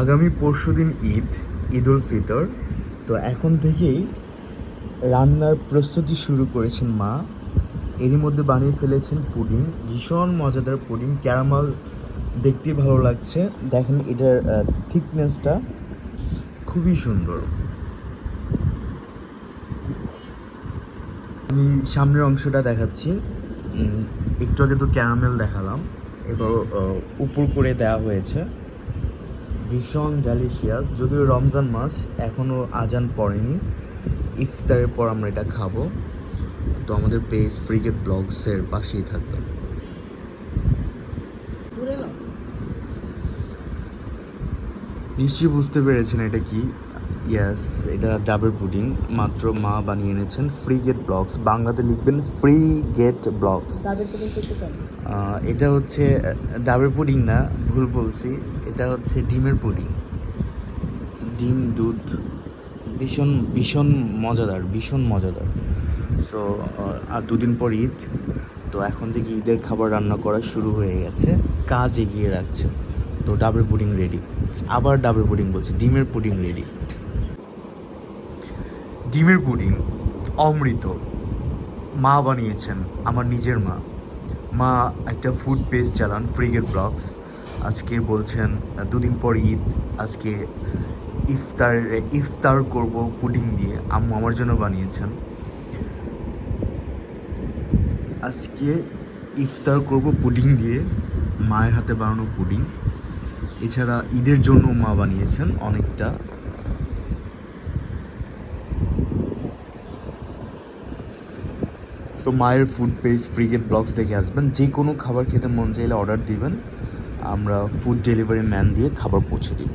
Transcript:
আগামী পরশু দিন ঈদ ঈদ উল ফিতর। তো এখন থেকেই রান্নার প্রস্তুতি শুরু করেছেন মা। এরই মধ্যে বানিয়ে ফেলেছেন পুডিং। ভীষণ মজাদার পুডিং। ক্যারামাল দেখতে ভালো লাগছে। দেখেন এটার থিকনেসটা খুবই সুন্দর। আমি সামনের অংশটা দেখাচ্ছি। একটু আগে তো ক্যারামেল দেখালাম। এবার উপর করে দেওয়া হয়েছে। ভীষণ ডেলিশিয়াস যদিও রমজান মাস এখনও আজান পড়েনি। ইফতারের পর আমরা এটা খাব। তো আমাদের পেজ ফ্রিগেট ব্লগসের পাশেই থাকবে। নিশ্চয়ই বুঝতে পেরেছেন এটা কি? ইয়াস এটা ডাবের পুডিং মাত্র মা বানিয়ে এনেছেন ফ্রি গেট ব্লগস বাংলাতে লিখবেন ফ্রি গেট ব্লগস এটা হচ্ছে ডাবের পুডিং না ভুল বলছি। এটা হচ্ছে ডিমের পুডিং ডিম দুধ ভীষণ ভীষণ মজাদার ভীষণ মজাদার। সো আর দুদিন পর ঈদ। তো এখন থেকে ঈদের খাবার রান্না করা শুরু হয়ে গেছে। কাজ এগিয়ে রাখছে। তো ডাবের পুডিং রেডি আবার ডাবের পুডিং বলছি, ডিমের পুডিং রেডি ডিমের পুডিং অমৃত। মা বানিয়েছেন, আমার নিজের মা। মা একটা ফুড পেজ চালান ফ্রিগেট ব্লগস আজকে বলছেন, দুদিন পর ঈদ, আজকে ইফতার ইফতার করব পুডিং দিয়ে। আম্মু আমার জন্য বানিয়েছেন। আজকে ইফতার করব পুডিং দিয়ে। মায়ের হাতে বানানো পুডিং এছাড়া ঈদের জন্য মা বানিয়েছেন অনেকটা সো মায়ের ফুড পেজ ফ্রিগেট ব্লগস দেখে আসবেন। যে কোনো খাবার খেতে মন চাইলে অর্ডার দিবেন। আমরা ফুড ডেলিভারি ম্যান দিয়ে খাবার পৌঁছে দিব।